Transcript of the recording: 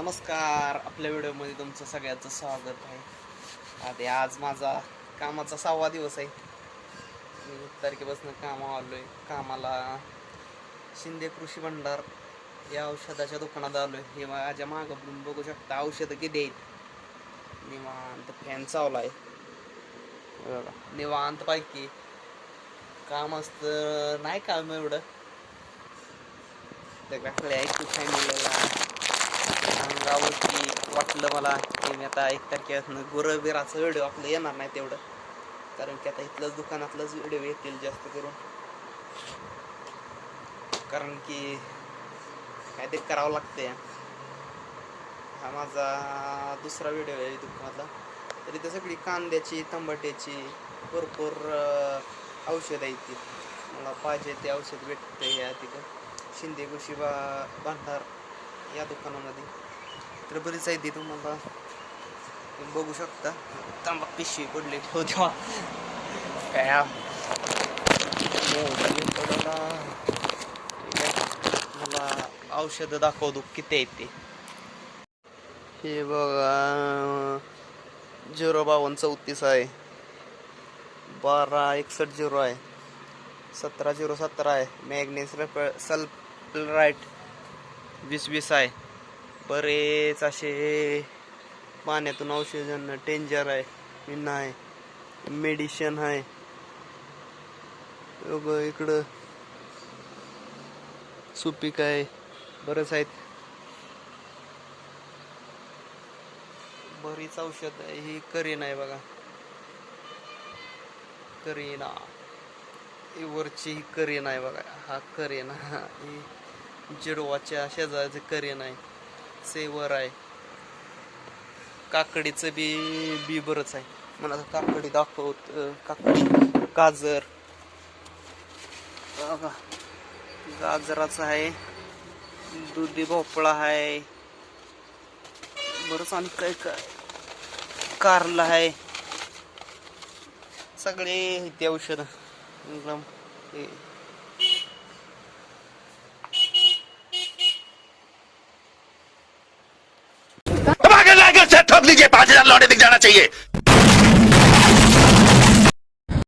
नमस्कार आपल्या व्हिडिओमध्ये तुमचं सगळ्यांचं स्वागत आहे. आधी आज माझा कामाचा सहावा दिवस आहे. मी तारखेपासून कामावर आलो आहे कामाला शिंदे कृषी भंडार या औषधाच्या दुकानात आलो आहे हे माझ्या मागं पण बघू शकता औषधं किती आहेत. निवांत फॅन चावला आहे बघा निवांत पैकी काम असतं नाही काम एवढं. त्याच्याकडे ऐकू करावं की वाटलं मला की मी आता एक तारखेपासून गुरबिराचा व्हिडिओ आपलं येणार नाही तेवढं. कारण की आता इथलंच दुकानातलंच व्हिडिओ येतील जास्त करून. कारण की काय ते करावं लागते हा माझा दुसरा व्हिडिओ आहे दुकानातला. तर सगळी कांद्याची टमाट्याची भरपूर औषधं आहेत ती. मला पाहिजे ते औषध भेटतं या तिथं. शिंदे कृषी बा भांडार या दुकानामध्ये. तर बरीच आहे ती तुम्हाला तुम्ही बघू शकता. तांबा पिशवी पडली. हो तेव्हा. काय. मला औषधं दाखवतो किती आहेत ते. हे बघा. झिरो बावन्न चौतीस आहे. बारा एकसष्ट झिरो आहे. सतरा झिरो सतरा आहे. मॅग्नेस सल्फराईट वीस वीस आहे. बरेच असे पाण्यातून औषधं टेंजर आहे. विना आहे मेडिशन आहे. बघ इकडं. सुपीक आहे. बरंच आहेत. बरीच औषध आहे. ही करीन आहे बघा. करीना. ही वरची ही करीन आहे बघा. हा करीना. ही जिडवाच्या शेजारचे करीन आहे. सेवर आहे. काकडीचं बी बी बरंच आहे. मला आता काकडी दाखवत काकडी गाजर. बघा गाजराचं आहे दुधी भोपळा आहे. बरंच आणि काय काय? कारला आहे. सगळे ते औषध. चाहिए